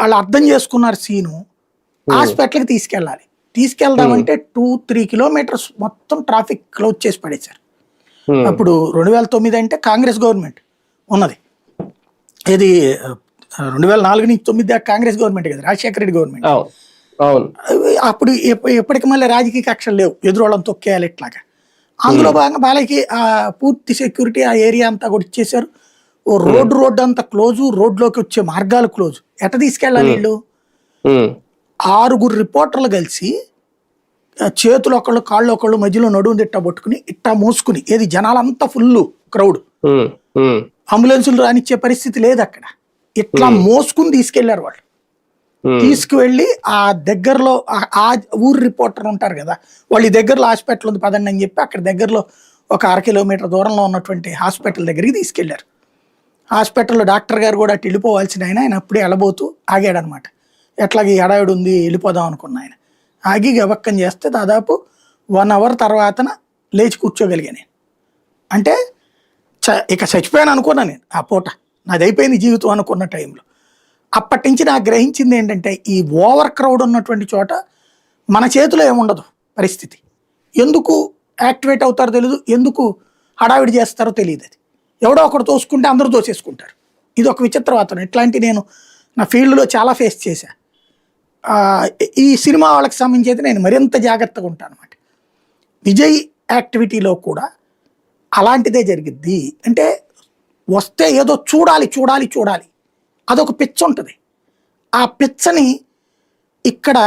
వాళ్ళు అర్థం చేసుకున్నారు సీను. హాస్పిటల్కి తీసుకెళ్ళాలి. తీసుకెళ్దామంటే టూ త్రీ కిలోమీటర్స్ మొత్తం ట్రాఫిక్ క్లోజ్ చేసి పడేశారు. అప్పుడు రెండు వేల తొమ్మిది అంటే కాంగ్రెస్ గవర్నమెంట్ ఉన్నది. ఇది రెండు వేల నాలుగు నుంచి తొమ్మిది దాకా కాంగ్రెస్ గవర్నమెంట్ కదా రాజశేఖర రెడ్డి గవర్నమెంట్. అప్పుడు ఎప్ప- ఎప్పటికి మళ్ళీ రాజకీయ కక్షలు లేవు. ఎదురోళ్ళని తొక్కేయాలి ఇట్లాగా. అందులో భాగంగా బాలయ్యకి ఆ పూర్తి సెక్యూరిటీ ఆ ఏరియా అంతా కూడా ఇచ్చేశారు. ఓ రోడ్డు రోడ్డు అంతా క్లోజు రోడ్లోకి వచ్చే మార్గాలు క్లోజ్. ఎట తీసుకెళ్ళాలి వీళ్ళు? ఆరుగురు రిపోర్టర్లు కలిసి చేతులు ఒకళ్ళు కాళ్ళు ఒకళ్ళు మధ్యలో నడుము తిట్టా పట్టుకుని ఇట్టా మోసుకుని ఏది జనాలంతా ఫుల్ క్రౌడ్. అంబులెన్సులు రానిచ్చే పరిస్థితి లేదు అక్కడ. ఇట్లా మోసుకుని తీసుకెళ్ళారు వాళ్ళు. తీసుకువెళ్ళి ఆ దగ్గరలో ఆ- ఊరు రిపోర్టర్ ఉంటారు కదా వాళ్ళు దగ్గరలో హాస్పిటల్ ఉంది పదండి అని చెప్పి అక్కడ దగ్గరలో ఒక అర కిలోమీటర్ దూరంలో ఉన్నటువంటి హాస్పిటల్ దగ్గరికి తీసుకెళ్ళారు. హాస్పిటల్లో డాక్టర్ గారు కూడా అటు వెళ్ళిపోవాల్సిన ఆయన ఆయన అప్పుడే వెళ్ళబోతూ ఆగాడనమాట. ఎట్లాగే ఈ ఉంది వెళ్ళిపోదాం అనుకున్న ఆయన. ఆగి గవక్కం చేస్తే దాదాపు వన్ అవర్ తర్వాతన లేచి కూర్చోగలిగా నేను. అంటే చ- ఇక చచ్చిపోయాను అనుకున్నా నేను ఆ పూట. నాది అయిపోయింది జీవితం అనుకున్న టైంలో. అప్పటి నుంచి నాకు గ్రహించింది ఏంటంటే ఈ ఓవర్ క్రౌడ్ ఉన్నటువంటి చోట మన చేతిలో ఏముండదు పరిస్థితి. ఎందుకు యాక్టివేట్ అవుతారో తెలియదు ఎందుకు హడావిడి చేస్తారో తెలియదు అది. ఎవడో ఒకడు తోసుకుంటే అందరూ తోసేసుకుంటారు. ఇది ఒక విచిత్ర వాతావరణం ఇట్లాంటి నేను నా ఫీల్డ్లో చాలా ఫేస్ చేశా. ఈ సినిమా వాళ్ళకి సంబంధించి అయితే నేను మరింత జాగ్రత్తగా ఉంటాను అనమాట విజయ్ యాక్టివిటీలో కూడా అలాంటిదే జరిగిద్ది. అంటే వస్తే ఏదో చూడాలి చూడాలి చూడాలి. అదొక పిచ్చ ఉంటుంది. ఆ పిచ్చని ఇక్కడ